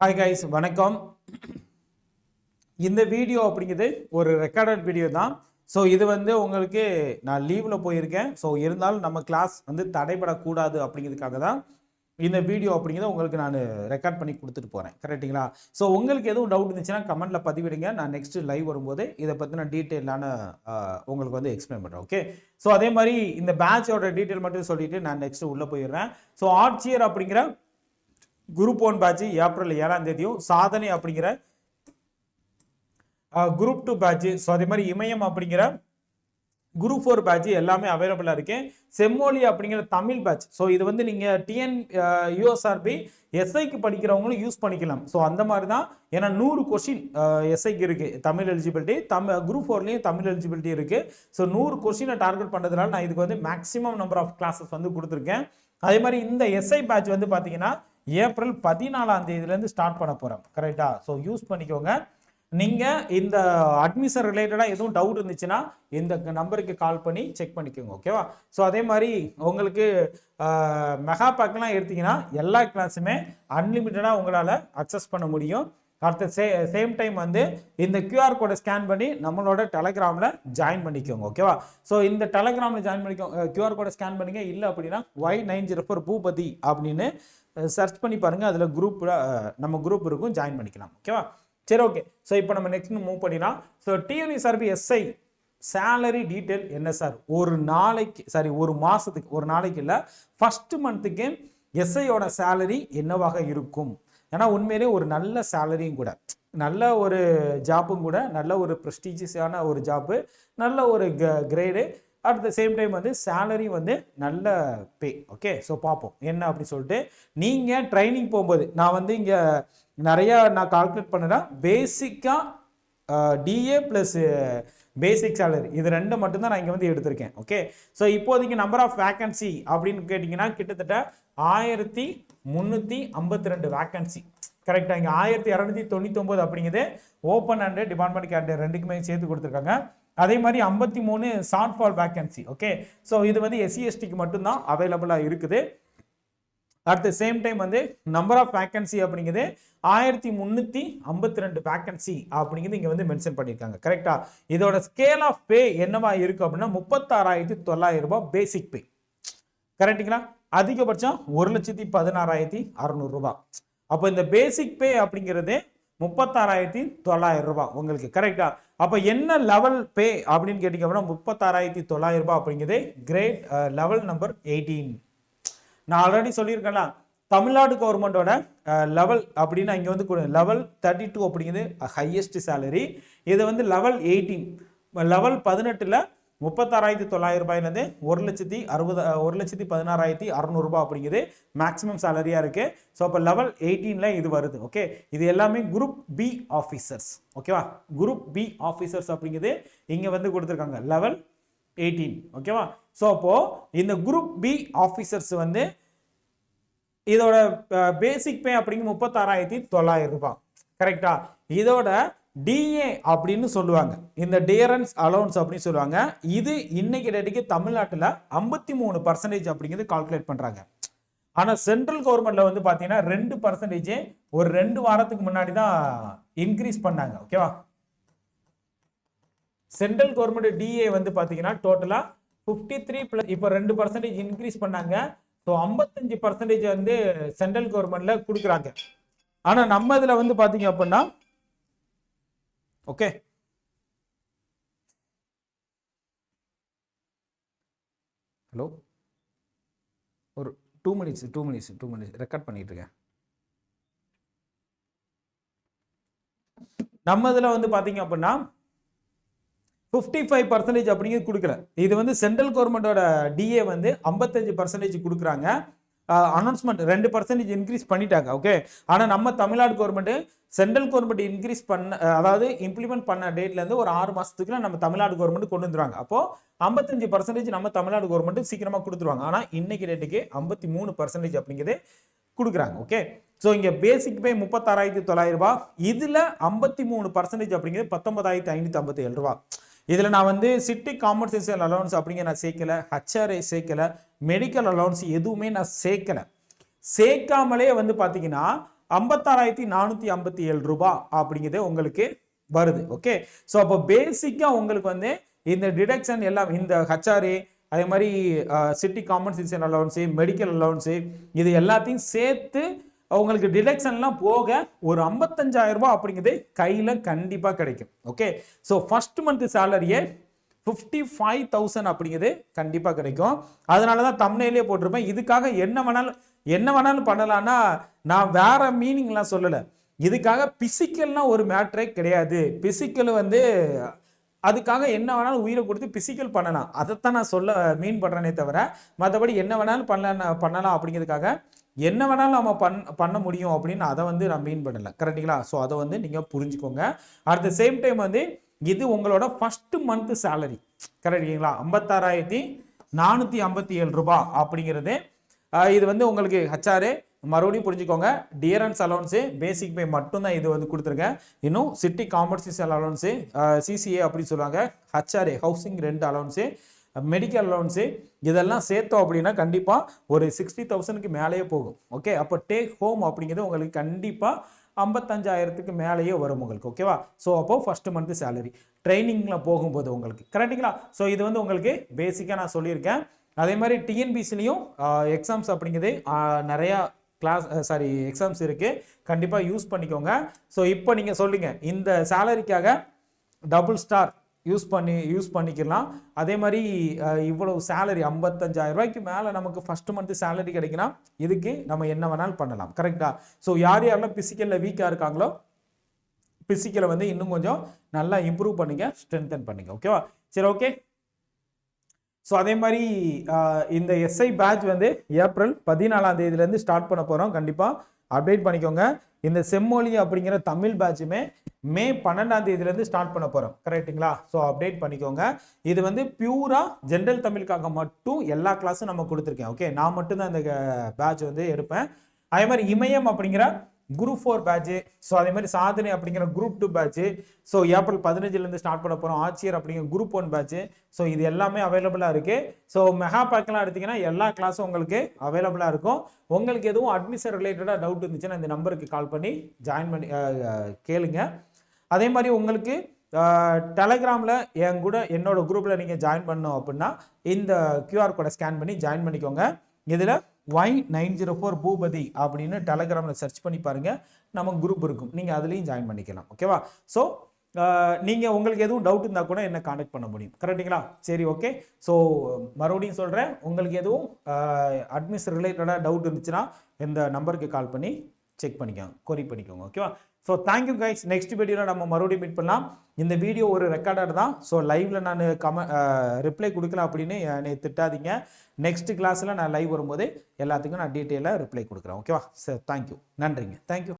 Hi guys வணக்கம். இந்த video அப்படிங்கிறது ஒரு ரெக்கார்டட் வீடியோ தான். ஸோ இது வந்து உங்களுக்கு நான் லீவில் போயிருக்கேன். ஸோ இருந்தாலும் நம்ம கிளாஸ் வந்து தடைபடக்கூடாது அப்படிங்கிறதுக்காக தான் இந்த வீடியோ அப்படிங்கிறத உங்களுக்கு நான் ரெக்கார்ட் பண்ணி கொடுத்துட்டு போகிறேன் கரெக்ட்டுங்களா ஸோ உங்களுக்கு எதுவும் டவுட் இருந்துச்சுன்னா கமெண்ட்டில் பதிவிடுங்க. நான் நெக்ஸ்ட் லைவ் வரும்போது இதை பற்றின டீட்டெயிலான உங்களுக்கு வந்து எக்ஸ்பிளைன் பண்ணுறேன் ஓகே ஸோ அதே மாதிரி இந்த பேட்சோட டீட்டெயில் மட்டும் சொல்லிவிட்டு நான் நெக்ஸ்ட் உள்ளே போயிடுறேன். ஸோ ஆட்சியர் அப்படிங்கிற குரூப் ஒன் பேட்ச் ஏப்ரல் ஏழாம் தேதியும் சாதனை அப்படிங்கிற குரூப் டூ பேட்ச் ஸோ அதே மாதிரி இமயம் அப்படிங்கிற குரூப் ஃபோர் பேட்ச் எல்லாமே அவைலபிளாக இருக்கு. செம்மொழி அப்படிங்கிற தமிழ் பேட்ச் ஸோ இது வந்து நீங்கள் டிஎன் யூஎஸ்ஆர்பி எஸ்ஐக்கு படிக்கிறவங்களும் யூஸ் பண்ணிக்கலாம். ஸோ அந்த மாதிரி தான் ஏன்னா நூறு கொஷின் எஸ்ஐக்கு இருக்குது தமிழ் எலிஜிபிலிட்டி தமிழ் குரூப் ஃபோர்லேயும் தமிழ் எலிஜிபிலிட்டி இருக்குது ஸோ நூறு கொஷினை டார்கெட் பண்ணுறதுனால நான் இதுக்கு வந்து மேக்ஸிமம் நம்பர் ஆஃப் கிளாஸஸ் வந்து கொடுத்துருக்கேன். அதே மாதிரி இந்த எஸ்ஐ பேட்ச் வந்து பார்த்தீங்கன்னா ஏப்ரல் பதினாலாம் தேதியிலேருந்து ஸ்டார்ட் பண்ண போகிறோம் கரெக்டாக ஸோ யூஸ் பண்ணிக்கோங்க. நீங்கள் இந்த அட்மிஷன் ரிலேட்டடாக எதுவும் டவுட் இருந்துச்சுன்னா இந்த நம்பருக்கு கால் பண்ணி செக் பண்ணிக்கோங்க ஓகேவா ஸோ அதே மாதிரி உங்களுக்கு மெகா பேக்லாம் எடுத்திங்கன்னா எல்லா கிளாஸுமே அன்லிமிட்டடாக உங்களால் அக்சஸ் பண்ண முடியும். அடுத்த சே சேம் டைம் வந்து இந்த கியூஆர் கோடை ஸ்கேன் பண்ணி நம்மளோட டெலகிராமில் ஜாயின் பண்ணிக்கோங்க ஓகேவா ஸோ இந்த டெலகிராமில் ஜாயின் பண்ணிக்கோங்க கியூஆர் கோடை ஸ்கேன் பண்ணிங்க. இல்லை அப்படின்னா Y nine zero four Boopathi அப்படின்னு சர்ச் பண்ணி பாருங்கள் அதில் குரூப்பில் நம்ம குரூப் இருக்கும். ஜாயின் பண்ணிக்கலாம். ஓகேவா சரி ஓகே ஸோ இப்போ நம்ம நெக்ஸ்ட் மூவ் பண்ணிடலாம். So TNE service SI salary detail என்ன சார் ஒரு நாளைக்கு சாரி ஒரு மாதத்துக்கு ஒரு நாளைக்கு இல்லை ஃபஸ்ட்டு மந்த்துக்கு எஸ்ஐயோட சேலரி என்னவாக இருக்கும்? ஏன்னா உண்மையிலே ஒரு நல்ல சேலரியும் கூட நல்ல ஒரு ஜாப்பும் கூட நல்ல ஒரு ப்ரெஸ்டீஜியஸான ஒரு ஜாப்பு நல்ல ஒரு grade at the same time வந்து சேலரி வந்து நல்ல பே ஓகே ஸோ பார்ப்போம் என்ன அப்படின்னு சொல்லிட்டு நீங்கள் ட்ரைனிங் போகும்போது நான் வந்து இங்கே நிறையா நான் கால்குலேட் பண்ணேன்னா பேசிக்காக டிஏ ப்ளஸ் பேசிக் சேலரி இது ரெண்டு மட்டும்தான் நான் இங்கே வந்து எடுத்திருக்கேன். ஓகே ஸோ இப்போதைக்கு நம்பர் ஆஃப் வேக்கன்சி அப்படின்னு கேட்டிங்கன்னா கிட்டத்தட்ட ஆயிரத்தி முந்நூற்றி ஐம்பத்தி ரெண்டு வேக்கன்சி கரெக்டாக இங்கே ஆயிரத்தி இரநூத்தி தொண்ணூத்தொம்பது அப்படிங்கிறது ஓப்பன் அண்டு டிபார்ட்மெண்ட் கேண்டர் ரெண்டுக்குமே சேர்த்து கொடுத்துருக்காங்க. அதே மாதிரி ஐம்பத்தி மூணு shortfall vacancy okay so இது வந்து எஸ்சிஎஸ்டிக்கு மட்டும்தான் அவைலபிளாக இருக்குது. அட் த சேம் டைம் வந்து நம்பர் ஆஃப் வேக்கன்சி அப்படிங்கிறது ஆயிரத்தி முந்நூற்றி ஐம்பத்தி ரெண்டு வேக்கன்சி அப்படிங்கிறது இங்கே வந்து மென்ஷன் பண்ணியிருக்காங்க. கரெக்டாக இதோட ஸ்கேல் ஆஃப் பே என்னவா இருக்கு அப்படின்னா முப்பத்தாறாயிரத்தி தொள்ளாயிரம் ரூபாய் பேசிக் பே கரெக்டுங்களா அதிகபட்சம் ஒரு லட்சத்தி பதினாறாயிரத்தி அறநூறுரூபா அப்போ இந்த பேசிக் பே அப்படிங்கிறது முப்பத்தாறாயிரத்தி தொள்ளாயிரம் ரூபாய் உங்களுக்கு கரெக்டா அப்போ என்ன லெவல் பே அப்படின்னு கேட்டிங்க அப்படின்னா முப்பத்தாறாயிரத்தி தொள்ளாயிரம் ரூபாய் அப்படிங்கிறது கிரேட் லெவல் நம்பர் எயிட்டீன் நான் ஆல்ரெடி சொல்லியிருக்கேன்ல தமிழ்நாடு கவர்மெண்டோட லெவல் அப்படின்னு இங்கே வந்து லெவல் தேர்ட்டி டூ அப்படிங்கிறது ஹையஸ்ட் சேலரி இது வந்து லெவல் எயிட்டீன் லெவல் பதினெட்டில் முப்பத்தாறாயிரத்தி தொள்ளாயிரம் ரூபாயிலேருந்து ஒரு லட்சத்தி அறுபது ஒரு லட்சத்தி பதினாறாயிரத்தி அறநூறுபா அப்படிங்கிறது மேக்ஸிமம் சேலரியாக இருக்குது ஸோ அப்போ லெவல் எயிட்டீனில் இது வருது. ஓகே இது எல்லாமே குரூப் பி ஆஃபீஸர்ஸ் ஓகேவா குரூப் பி ஆஃபீஸர்ஸ் அப்படிங்கிறது இங்கே வந்து கொடுத்துருக்காங்க. லெவல் எயிட்டீன் ஓகேவா ஸோ அப்போது இந்த குரூப் பி ஆஃபீஸர்ஸ் வந்து இதோட பேசிக் பே அப்படிங்க முப்பத்தாறாயிரத்தி தொள்ளாயிரம் ரூபாய் கரெக்டா இதோட டிஏ அப்படின்னு சொல்லுவாங்க. இந்த டியரன்ஸ் அலோன்ஸ் அப்படின்னு சொல்லுவாங்க. இது இன்னைக்கு டேட்டுக்கு தமிழ்நாட்டில் ஐம்பத்தி மூணு பர்சன்டேஜ் அப்படிங்கிறது கால்குலேட் பண்ணுறாங்க ஆனால் சென்ட்ரல் கவர்மெண்ட்ல வந்து பார்த்தீங்கன்னா ரெண்டு பர்சன்டேஜே ஒரு ரெண்டு வாரத்துக்கு முன்னாடி தான் இன்க்ரீஸ் பண்ணாங்க. ஓகேவா சென்ட்ரல் கவர்மெண்ட் டிஏ வந்து பார்த்தீங்கன்னா டோட்டலாக ஃபிஃப்டி த்ரீ ப்ளஸ் இப்போ ரெண்டு பர்சன்டேஜ் இன்க்ரீஸ் பண்ணாங்க. ஸோ ஐம்பத்தஞ்சு பர்சன்டேஜ் வந்து சென்ட்ரல் கவர்மெண்ட்ல கொடுக்குறாங்க. ஆனால் நம்ம இதில் வந்து பார்த்தீங்க அப்படின்னா ஓகே ஹலோ ஒரு two minutes two minutes two minutes record பண்ணிட்டு இருக்கேன். நம்ம இதில் வந்து பார்த்தீங்க அப்படின்னா ஃபிஃப்டி ஃபைவ் பர்சன்டேஜ் அப்படிங்கிறது கொடுக்குறேன் இது வந்து சென்ட்ரல் கவர்மெண்டோட டிஏ வந்து ஐம்பத்தஞ்சு பர்சன்டேஜ் கொடுக்குறாங்க. அனௌன்ஸ்மெண்ட் ரெண்டு பர்சன்டேஜ் இன்க்ரீஸ் பண்ணிட்டாங்க ஓகே ஆனால் நம்ம Tamil Nadu government central government increase பண்ண அதாவது இம்ப்ளிமெண்ட் பண்ண டேட்லேருந்து ஒரு ஆறு மாதத்துக்குள்ள நம்ம தமிழ்நாடு கவர்மெண்ட் கொண்டு வந்துருவாங்க. அப்போது ஐம்பத்தஞ்சு பர்சன்டேஜ் நம்ம தமிழ்நாடு கவர்மெண்ட் சீக்கிரமாக கொடுத்துருவாங்க. ஆனால் இன்னைக்கு டேட்டுக்கு ஐம்பத்தி மூணு பர்சன்டேஜ் அப்படிங்கிறது கொடுக்குறாங்க ஓகே ஸோ இங்கே பேசிக் பே முப்பத்தாறாயிரத்தி தொள்ளாயிரம் ரூபாய். இதில் ஐம்பத்தி மூணு பர்சன்டேஜ் அப்படிங்கிறது பத்தொன்பதாயிரத்தி ஐநூற்றி ஐம்பத்தி ஏழு ரூபா இதில் நான் வந்து சிட்டி காம்பன்சேஷன் அலவன்ஸ் அப்படிங்கிற நான் சேர்க்கல ஹச்ஆர்ஐ சேர்க்கல மெடிக்கல் அலவன்ஸ் எதுவுமே நான் சேர்க்கலை. சேர்க்காமலே வந்து பார்த்தீங்கன்னா ஐம்பத்தாறாயிரத்தி நானூற்றி ஐம்பத்தி ஏழு ரூபா அப்படிங்கிறது உங்களுக்கு வருது ஓகே ஸோ அப்போ பேசிக்காக உங்களுக்கு வந்து இந்த டிடக்ஷன் எல்லாம் இந்த ஹச்ஆர்ஏ அதே மாதிரி city compensation allowance medical allowance இது எல்லாத்தையும் சேர்த்து அவங்களுக்கு டிடக்ஷன்லாம் போக ஒரு 55000 ரூபாய் அப்படிங்கிறது கையில் கண்டிப்பாக கிடைக்கும். ஓகே ஸோ ஃபர்ஸ்ட் மந்த் சேலரியே ஃபிஃப்டி ஃபைவ் தௌசண்ட் அப்படிங்கிறது கண்டிப்பாக கிடைக்கும். அதனால தான் தமிழ்லேயே போட்டிருப்பேன். இதுக்காக என்ன வேணாலும் என்ன வேணாலும் பண்ணலான்னா நான் வேற மீனிங்லாம் சொல்லலை. இதுக்காக பிசிக்கல்னால் ஒரு மேட்ரே கிடையாது. பிசிக்கல் வந்து அதுக்காக என்ன வேணாலும் உயிரை கொடுத்து பிசிக்கல் பண்ணலாம். அதைத்தான் நான் சொல்ல மீன் பண்ணுறேனே தவிர மற்றபடி என்ன வேணாலும் பண்ணலாம் பண்ணலாம் அப்படிங்கிறதுக்காக என்ன வேணாலும் நம்ம பண் பண்ண முடியும் அப்படின்னு அதை வந்து நான் மீன் பண்ணலை. கரெக்டுங்களா ஸோ அதை வந்து நீங்கள் புரிஞ்சுக்கோங்க. அட் த சேம் டைம் வந்து இது உங்களோட ஃபர்ஸ்ட் மந்த் சேலரி கரெக்டுங்களா ஐம்பத்தாறாயிரத்தி நானூற்றி ஐம்பத்தி ஏழு ரூபாய் அப்படிங்கிறது இது வந்து உங்களுக்கு ஹச்ஆரு மறுபடியும் புரிஞ்சுக்கோங்க. டியரன்ஸ் அலவன்ஸு பேசிக் பே மட்டும்தான் இது வந்து கொடுத்துருக்கேன். இன்னும் சிட்டி காம்பன்சேஷன் அலவன்ஸு சிசிஏ அப்படின்னு சொல்லுவாங்க. HRA housing rent allowance medical loans இதெல்லாம் சேர்த்தோம் அப்படின்னா கண்டிப்பாக ஒரு சிக்ஸ்டி தௌசண்ட்க்கு மேலேயே போகும். ஓகே அப்போ டேக் ஹோம் அப்படிங்கிறது உங்களுக்கு கண்டிப்பாக ஐம்பத்தஞ்சாயிரத்துக்கு மேலேயே வரும் உங்களுக்கு. ஓகேவா ஸோ அப்போது ஃபஸ்ட்டு மந்த்து சேலரி ட்ரைனிங்கில் போகும்போது உங்களுக்கு. கரெக்டுங்களா ஸோ இது வந்து உங்களுக்கு பேசிக்காக நான் சொல்லியிருக்கேன். அதே மாதிரி டிஎன்பிசிலையும் எக்ஸாம்ஸ் அப்படிங்கிறது நிறையா கிளாஸ் சாரி எக்ஸாம்ஸ் இருக்குது கண்டிப்பாக யூஸ் பண்ணிக்கோங்க. ஸோ இப்போ நீங்கள் சொல்லுங்கள் இந்த சேலரிக்காக டபுள் ஸ்டார் யூஸ் பண்ணி யூஸ் பண்ணிக்கலாம். அதே மாதிரி இவ்வளவு சேலரி ஐம்பத்தஞ்சாயிரம் ரூபாய்க்கு மேலே நமக்கு ஃபஸ்ட்டு மந்த் சேலரி கிடைக்குன்னா இதுக்கு நம்ம என்ன வேணாலும் பண்ணலாம். கரெக்டா ஸோ யார் யாரெல்லாம் பிசிக்கலில் வீக்காக இருக்காங்களோ பிசிக்கலை வந்து இன்னும் கொஞ்சம் நல்லா இம்ப்ரூவ் பண்ணுங்க ஸ்ட்ரென்தன் பண்ணுங்க. ஓகேவா சரி ஓகே ஸோ அதே மாதிரி இந்த எஸ்ஐ பேட்ச் வந்து ஏப்ரல் பதினாலாம் தேதியிலேருந்து ஸ்டார்ட் பண்ண போகிறோம் கண்டிப்பாக அப்டேட் பண்ணிக்கோங்க. இந்த செம்மொழி அப்படிங்கிற தமிழ் பேட்சுமே மே பன்னெண்டாம் தேதியிலேருந்து ஸ்டார்ட் பண்ண போகிறோம் கரெக்ட்டுங்களா ஸோ அப்டேட் பண்ணிக்கோங்க. இது வந்து பியூராக ஜென்ரல் தமிழுக்காக மட்டும் எல்லா கிளாஸும் நம்ம கொடுத்துருக்கேன். ஓகே நான் மட்டும்தான் இந்த பேட்ச் வந்து எடுப்பேன். அதே மாதிரி இமயம் அப்படிங்கிற குரூப் ஃபோர் பேட்ச். ஸோ அதே மாதிரி சாதனை அப்படிங்கிற group two batch. So April பதினஞ்சுலேருந்து ஸ்டார்ட் பண்ண போகிறோம் ஆட்சியர் அப்படிங்கிற குரூப் ஒன் பேட்ச். ஸோ இது எல்லாமே அவைலபிளாக இருக்குது ஸோ மெகா பேக்கெலாம் எடுத்தீங்கன்னா எல்லா கிளாஸும் உங்களுக்கு அவைலபிளாக இருக்கும். உங்களுக்கு எதுவும் அட்மிஷன் ரிலேட்டடாக டவுட் இருந்துச்சுன்னா இந்த நம்பருக்கு கால் பண்ணி ஜாயின் பண்ணி கேளுங்க. அதே மாதிரி உங்களுக்கு டெலகிராமில் என் கூட என்னோட குரூப்பில் நீங்கள் ஜாயின் பண்ணோம் அப்படின்னா இந்த கியூஆர் கோடை ஸ்கேன் பண்ணி ஜாயின் பண்ணிக்கோங்க. இதில் Y nine zero four Boopathi அப்படின்னு டெலகிராமில் சர்ச் பண்ணி பாருங்கள் நம்ம குரூப் இருக்கும். நீங்கள் அதுலேயும் ஜாயின் பண்ணிக்கலாம். ஓகேவா ஸோ நீங்கள் உங்களுக்கு எதுவும் டவுட் இருந்தால் கூட என்ன காண்டக்ட் பண்ண முடியும். கரெக்டுங்களா சரி ஓகே ஸோ மறுபடியும் சொல்கிறேன் உங்களுக்கு எதுவும் அட்மிஷன் ரிலேட்டடாக டவுட் இருந்துச்சுன்னா இந்த நம்பருக்கு கால் பண்ணி செக் பண்ணிக்கோங்க கொரி பண்ணிக்கோங்க ஓகேவா ஸோ தேங்க்யூ கைஸ் நெக்ஸ்ட் வீடியோவில் நம்ம மறுபடியும் மீட் பண்ணலாம். இந்த வீடியோ ஒரு ரெக்கார்டர் தான். ஸோ லைவில் நான் கம ரிப்ளை கொடுக்கல அப்படின்னு என்னை திட்டாதீங்க. நெக்ஸ்ட் கிளாஸில் நான் லைவ் வரும்போது எல்லாத்துக்கும் நான் டீட்டெயிலாக ரிப்ளை கொடுக்குறேன் ஓகேவா சார் தேங்க்யூ நன்றிங்க. தேங்க்யூ